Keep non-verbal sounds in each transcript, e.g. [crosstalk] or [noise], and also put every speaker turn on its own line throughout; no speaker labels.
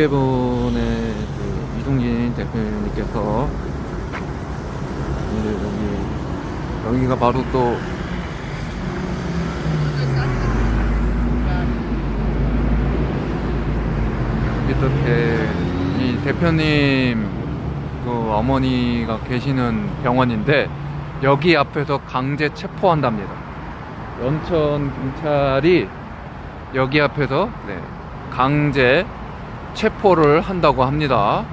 국계본의 그 이동진 대표님께서 이제 여기 여기가 바로 또 대, 이 대표님 그 어머니가 계시는 병원인데 여기 앞에서 강제 체포한답니다. 연천 경찰이 여기 앞에서 네, 강제 체포를 한다고 합니다.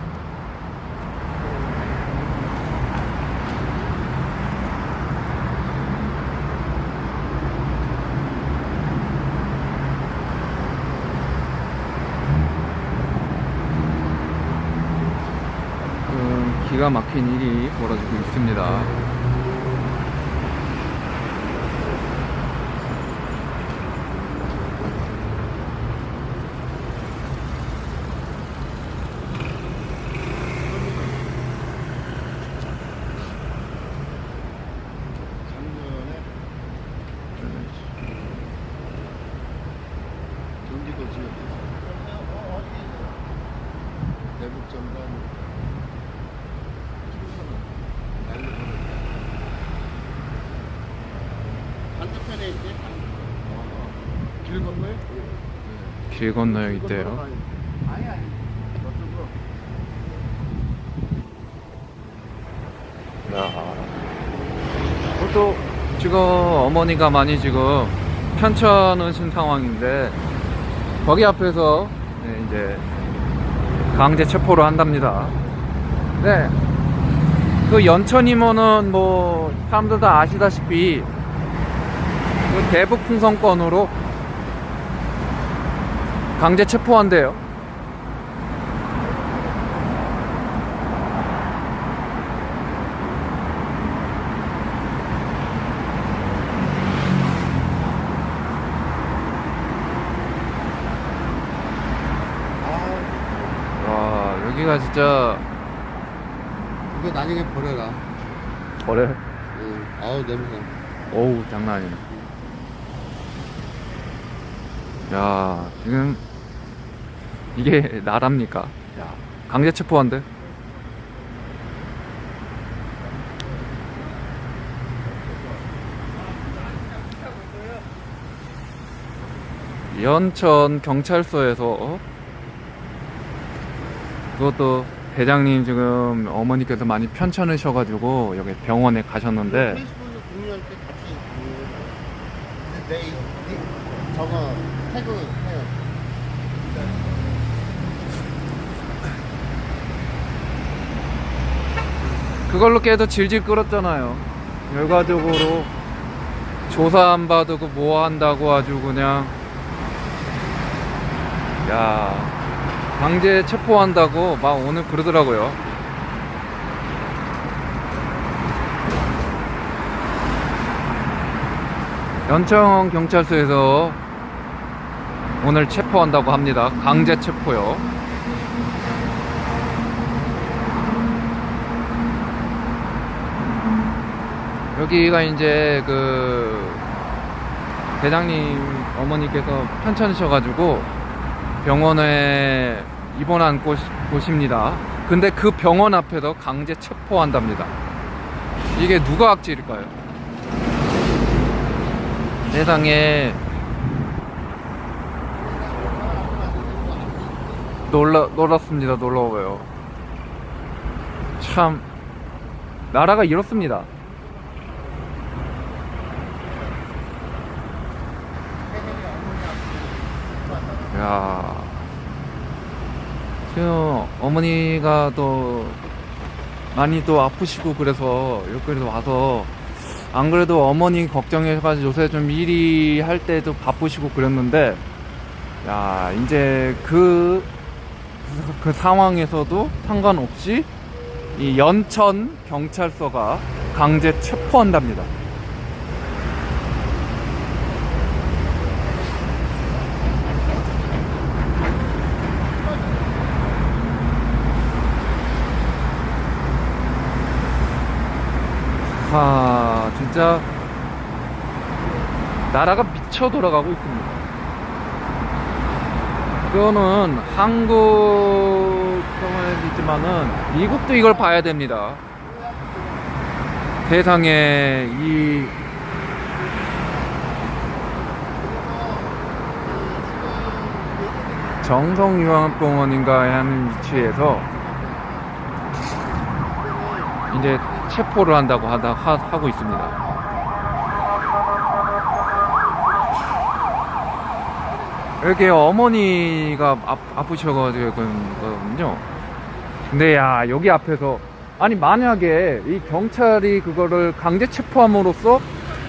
음, 기가 막힌 일이 벌어지고 있습니다.
작년에 경기도 지역에서 대북 전단 날려보냈다. 반대편에 있지? 어, 길 건너에?
길 건너에 있대요. 또 지금 어머니가 많이 지금 편찮 으신 상황인데 거기 앞에서 네, 이제 강제 체포를 한답니다. 네. 그 연천이면은 뭐 사람들 다 아시다시피 그 대북 풍선권으로 강제 체포한대요.
아,
와 여기가 진짜
그거 나중에 버려라.
버려.
응. 아우 냄새.
어우 장난 아니네 야 지금 이게 나랍니까? 야. 강제 체포한대 연천 경찰서에서 그것도 대장님 지금 어머니께서 많이 편찮으셔가지고 여기 병원에 가셨는데.
페이스북에 공유할 때 같이 그 내, 내 저거 태그 해요.
그걸로 깨도 질질 끌었잖아요. 결과적으로 조사 안 받고 뭐 한다고 아주 그냥 야 강제 체포한다고 막 오늘 그러더라고요. 연청 경찰서에서 오늘 체포한다고 합니다. 강제 체포요. 여기가 이제 그 대장님 어머니께서 편찮으셔가지고 병원에 입원한 곳, 곳입니다. 근데 그 병원 앞에서 강제 체포한답니다. 이게 누가 악질일까요? 세상에 놀라 놀랐습니다. 놀라워요. 참 나라가 이렇습니다. 야 지금 어머니가 또 많이 또 아프시고 그래서 여기로 와서 안 그래도 어머니 걱정해가지고 요새 좀 일이 할 때도 바쁘시고 그랬는데 야 이제 그, 그 상황에서도 상관없이 이 연천 경찰서가 강제 체포한답니다. 아, 진짜 나라가 미쳐 돌아가고 있습니다. 그거는 한국 평화이지만은 미국도 이걸 봐야 됩니다. 세상에 이 정성유황병원인가에 하는 위치에서 이제 체포를 한다고 하다 하, 하고 있습니다. 이렇게 어머니가 아, 아프셔가지고거든요. 근데 야 여기 앞에서 아니 만약에 이 경찰이 그거를 강제 체포함으로써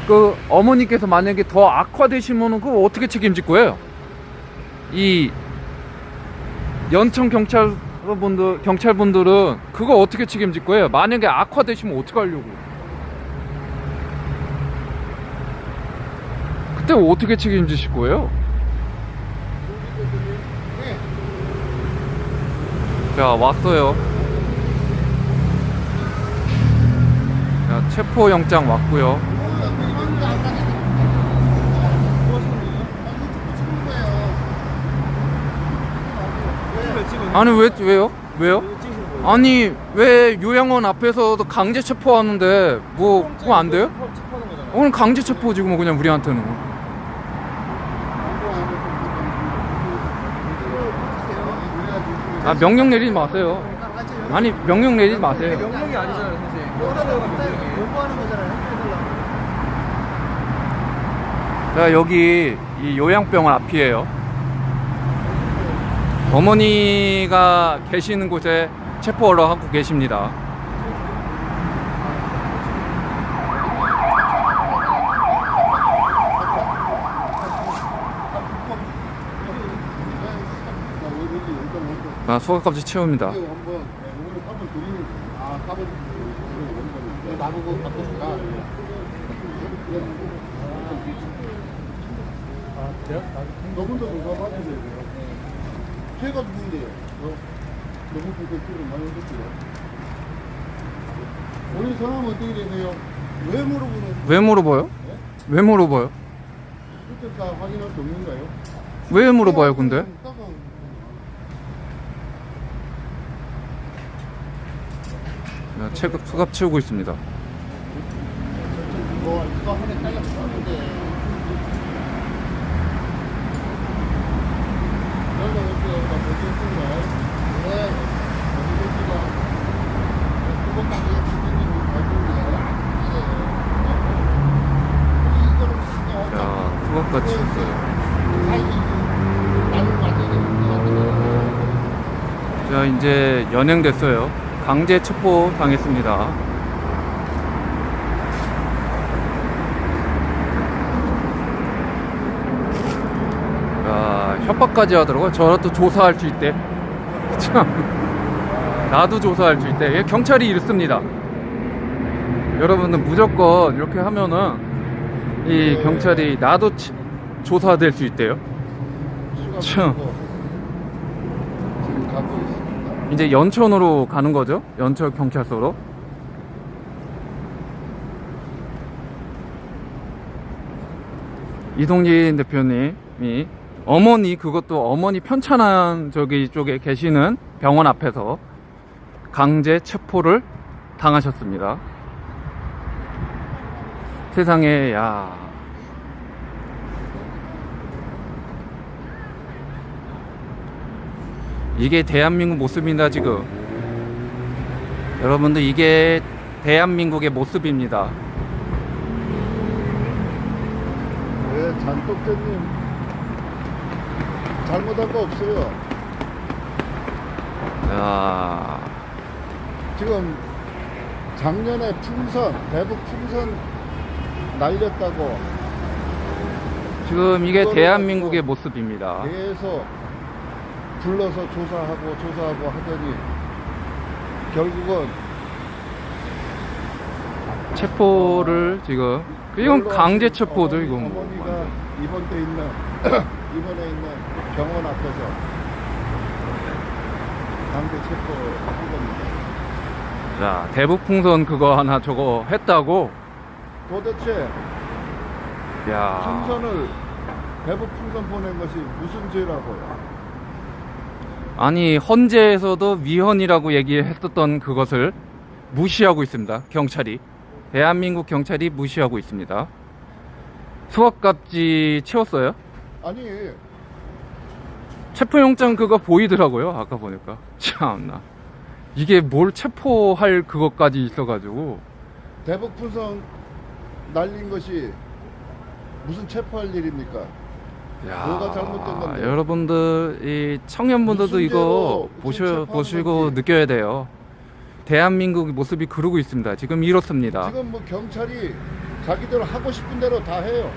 그 어머니께서 만약에 더 악화되시면은 그거 어떻게 책임질 거예요? 이 연천 경찰 분들 경찰분들은 그거 어떻게 책임질 거예요? 만약에 악화 되시면 어떻게 하려고? 그때 어떻게 책임지실 거예요? 자 왔어요. 자 체포 영장 왔고요. 아니 왜 왜요? 왜요? 아니 왜 요양원 앞에서도 강제 체포하는데 뭐 그거 안 돼요? 오늘 강제 체포지 뭐 그냥 우리한테는. 아 명령 내리지 마세요. 아니 명령 내리지 마세요.
명령이 아니잖아요, 선생님.
공부하는 거잖아요.
자 여기 이 요양병원 앞이에요. 어머니가 계시는 곳에 체포하러 하고 계십니다. 아 소각값이 채웁니다.
아.
아?
너분도 누가 받으세요? 제가 누군데요? 너 너분 그렇게 필요 많이 했었어요. 우리 성함 어떻게 되세요? 왜 물어보는?
왜 물어봐요? 왜 물어봐요?
그때 다 확인할 수 없는가요?
왜 물어봐요 근데? 네, 체급 수갑 채우고 있습니다.
뭐 이거 하나 잘렸었는데. 여기가 이렇게 나 보겠습니다. 네. 보겠습니다. 두번까지 주민님이 가지고 이거는
자 수갑 같이 있어요. 자 이제 연행됐어요. 강제 체포 당했습니다. 야 협박까지 하더라고요. 저라도 조사할 수 있대. [laughs] 참 나도 조사할 수 있대. 예, 경찰이 이렇습니다. 여러분들 무조건 이렇게 하면은 이 경찰이 나도 치- 조사될 수 있대요. 참. 이제 연천으로 가는 거죠. 연천 경찰서로. 이동진 대표님이 어머니 그것도 어머니 편찮은 저기 쪽에 계시는 병원 앞에서 강제 체포를 당하셨습니다. 세상에 야 이게 대한민국 모습입니다 지금. 여러분들 이게 대한민국의 모습입니다.
왜 잔독자님 잘못한 거 없어요.
야,
지금 작년에 풍선 대북 풍선 날렸다고.
지금 이게 대한민국의 모습입니다.
계속 불러서 조사하고 조사하고 하더니 결국은
체포를 지금 이건
별로
강제 체포죠
어머니-
이건
어머니가 입원돼 있는 [clears throat] 입원해 있는 병원 앞에서 강제 체포한 겁니다.
자 대북 풍선 그거 하나 저거 했다고
도대체
야
풍선을 대북 풍선 보낸 것이 무슨 죄라고요?
아니 헌재에서도 위헌이라고 얘기했었던 그것을 무시하고 있습니다. 경찰이 대한민국 경찰이 무시하고 있습니다. 수학값지 채웠어요?
아니
체포영장 그거 보이더라고요. 아까 보니까 참나 이게 뭘 체포할 그것까지 있어가지고
대북 풍선 날린 것이 무슨 체포할 일입니까?
야,
뭐가 잘못된 건데?
여러분들 이 청년분들도 이거 보셔 보시고. 느껴야 돼요. 대한민국 모습이 그러고 있습니다. 지금 이렇습니다.
지금 뭐 경찰이 자기들 하고 싶은 대로 다 해요.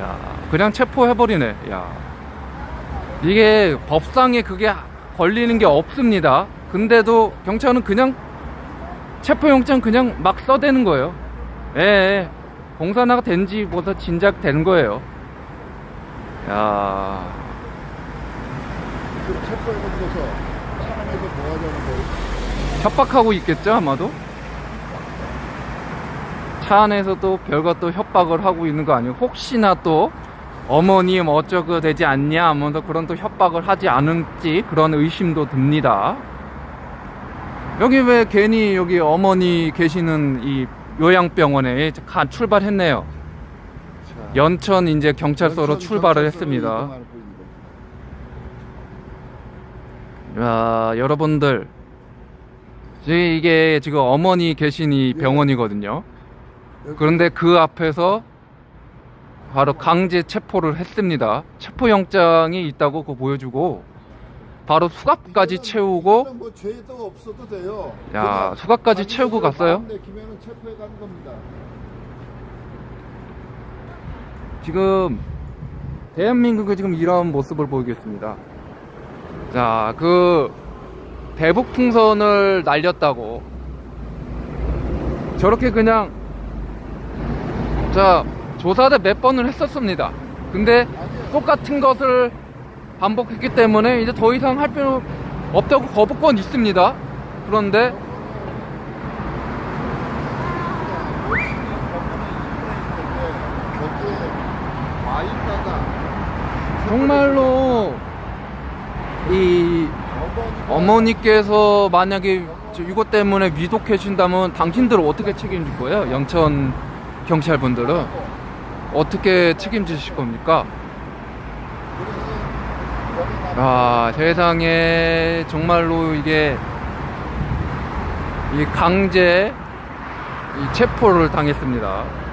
야, 그냥 체포해버리네. 야, 이게 법상에 그게 걸리는 게 없습니다. 근데도 경찰은 그냥 체포영장 그냥 막 써대는 거예요. 예, 예. 공산화가 된지 뭐다 진작 된 거예요. 야,
그차 안에서 뭐 하자는 거예요?
협박하고 있겠죠, 아마도? 차 안에서 또 별거 또 협박을 하고 있는 거 아니에요? 혹시나 또 어머님 어쩌고 되지 않냐 하면서 그런 또 협박을 하지 않을지 그런 의심도 듭니다. 여기 왜 괜히 여기 어머니 계시는 이 요양병원에 가 출발했네요. 연천 이제 경찰서로
연천
출발을 했습니다. 야, 여러분들. 지- 이게 지금 어머니 계신 이
예.
병원이거든요. 그런데 그 앞에서 바로 강제 체포를 했습니다. 체포영장이 있다고 그거 보여주고 바로 수갑까지 채우고
뭐 죄도 없어도 돼요.
야, 수갑까지 채우고 갔어요?
마음 내키면은 체포해 가는 겁니다.
지금 대한민국의 지금 이런 모습을 보이겠습니다. 자, 그 대북 풍선을 날렸다고 저렇게 그냥 자 조사를 몇 번을 했었습니다. 근데 똑같은 것을 반복했기 때문에 이제 더 이상 할 필요 없다고 거부권 있습니다. 그런데
거기에 와 있다가
정말로 이 어머니께서 만약에 저 이것 때문에 위독해진다면 당신들은 어떻게 책임질 거예요? 영천 경찰분들은 어떻게 책임지실 겁니까? 아 세상에 정말로 이게 이 강제 이 체포를 당했습니다.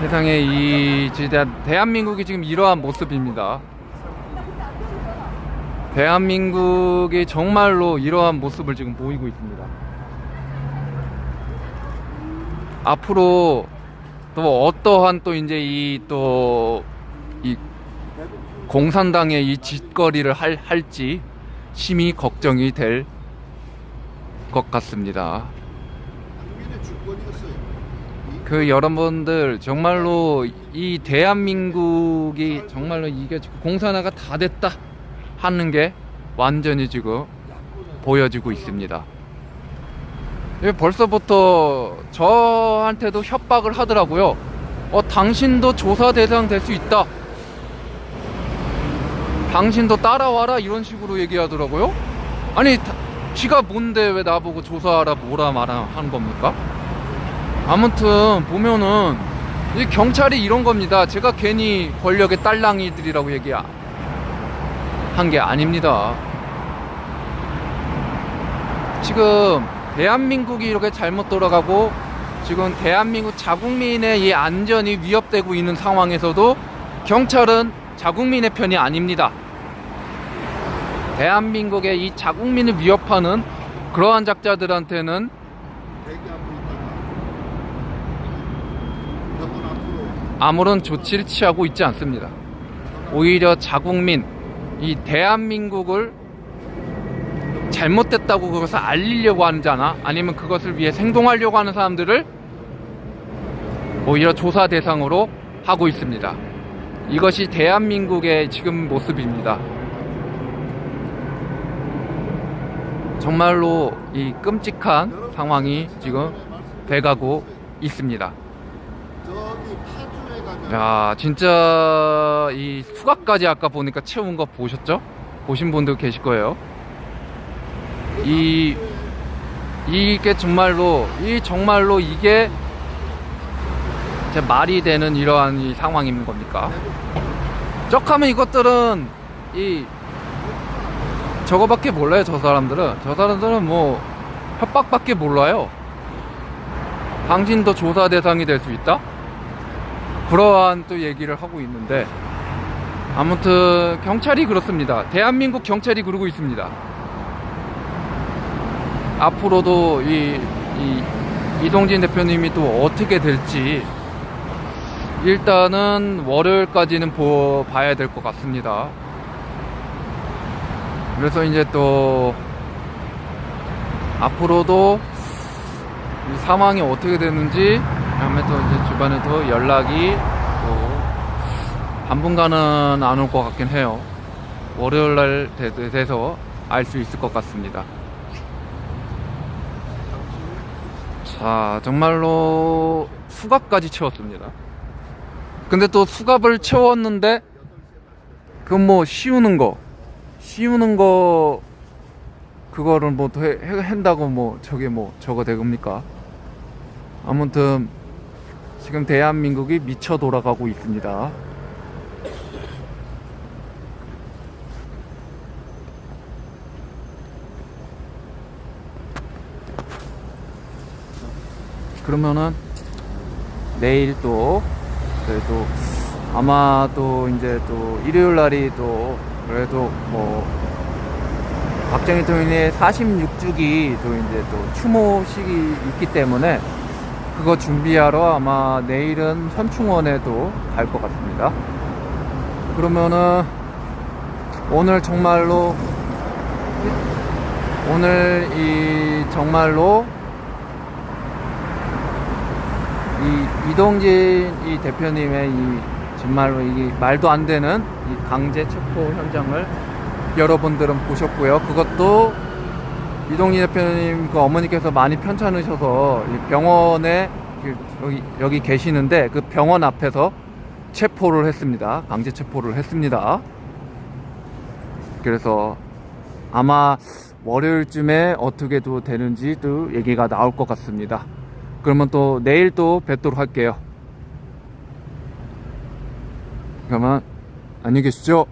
세상에 이 진짜 대한민국이 지금 이러한 모습입니다. 대한민국이 정말로 이러한 모습을 지금 보이고 있습니다. 앞으로 또 어떠한 또 이제 이 또 이 공산당의 이 짓거리를 할, 할지 심히 걱정이 될 것 같습니다. 그 여러분들 정말로 이 대한민국이 정말로 이게 지금 공산화가 다 됐다 하는 게 완전히 지금 보여지고 있습니다. 예, 벌써부터 저한테도 협박을 하더라고요. 어, 당신도 조사 대상 될 수 있다. 당신도 따라와라 이런 식으로 얘기하더라고요. 아니 다- 지가 뭔데 왜 나보고 조사하라 뭐라 말하 하는 겁니까? 아무튼 보면은 이 경찰이 이런 겁니다. 제가 괜히 권력의 딸랑이들이라고 얘기 한 게 아닙니다. 지금 대한민국이 이렇게 잘못 돌아가고 지금 대한민국 자국민의 이 안전이 위협되고 있는 상황에서도 경찰은 자국민의 편이 아닙니다. 대한민국의 이 자국민을 위협하는 그러한 작자들한테는
대기하고 있다가 병원 앞으로
아무런 조치를 취하고 있지 않습니다. 오히려 자국민, 이 대한민국을 잘못됐다고 그것을 알리려고 하는잖아. 아니면 그것을 위해 생동하려고 하는 사람들을 오히려 조사 대상으로 하고 있습니다. 이것이 대한민국의 지금 모습입니다. 정말로 이 끔찍한 상황이 지금 돼가고 있습니다. 야 진짜 이 수갑까지 아까 보니까 채운 거 보셨죠? 보신 분도 계실 거예요. 이 이게 정말로 이 정말로 이게 제 말이 되는 이러한 이 상황인 겁니까? 쩍하면 이것들은 이 저거밖에 몰라요 저 사람들은 저 사람들은 뭐 협박밖에 몰라요 당신도 조사 대상이 될 수 있다? 그러한 또 얘기를 하고 있는데 아무튼 경찰이 그렇습니다 대한민국 경찰이 그러고 있습니다 앞으로도 이, 이 이동진 대표님이 또 어떻게 될지 일단은 월요일까지는 보, 봐야 될 것 같습니다. 그래서 이제 또 앞으로도 이 상황이 어떻게 되는지 다음에 또 이제 주변에 도 연락이 또 당분간은 안 올 것 같긴 해요. 월요일 날 돼- 돼서 알 수 있을 것 같습니다. 자, 정말로 수갑까지 채웠습니다. 근데 또 수갑을 채웠는데 그건 뭐 씌우는 거 씌우는 거 그거를 뭐 해, 해- 한다고 뭐 저게 뭐 저거 되겁니까 아무튼 지금 대한민국이 미쳐 돌아가고 있습니다. 그러면은 내일 또 그래도 아마 또 이제 또 일요일 날이 또 그래도 뭐 박정희 대통령의 46주기 또 이제 또 추모식이 있기 때문에 그거 준비하러 아마 내일은 현충원에도 갈 것 같습니다. 그러면은 오늘 정말로 오늘 이 정말로 이 이동진 이 대표님의 이 정말로 이 말도 안 되는 이 강제 체포 현장을 여러분들은 보셨고요. 그것도 이동진 대표님 그 어머니께서 많이 편찮으셔서 이 병원에 그 여기 여기 계시는데 그 병원 앞에서 체포를 했습니다. 강제 체포를 했습니다. 그래서 아마 월요일쯤에 어떻게 또 되는지 또 얘기가 나올 것 같습니다. 그러면 또 내일 또 뵙도록 할게요. 그러면 안녕히 계십시오.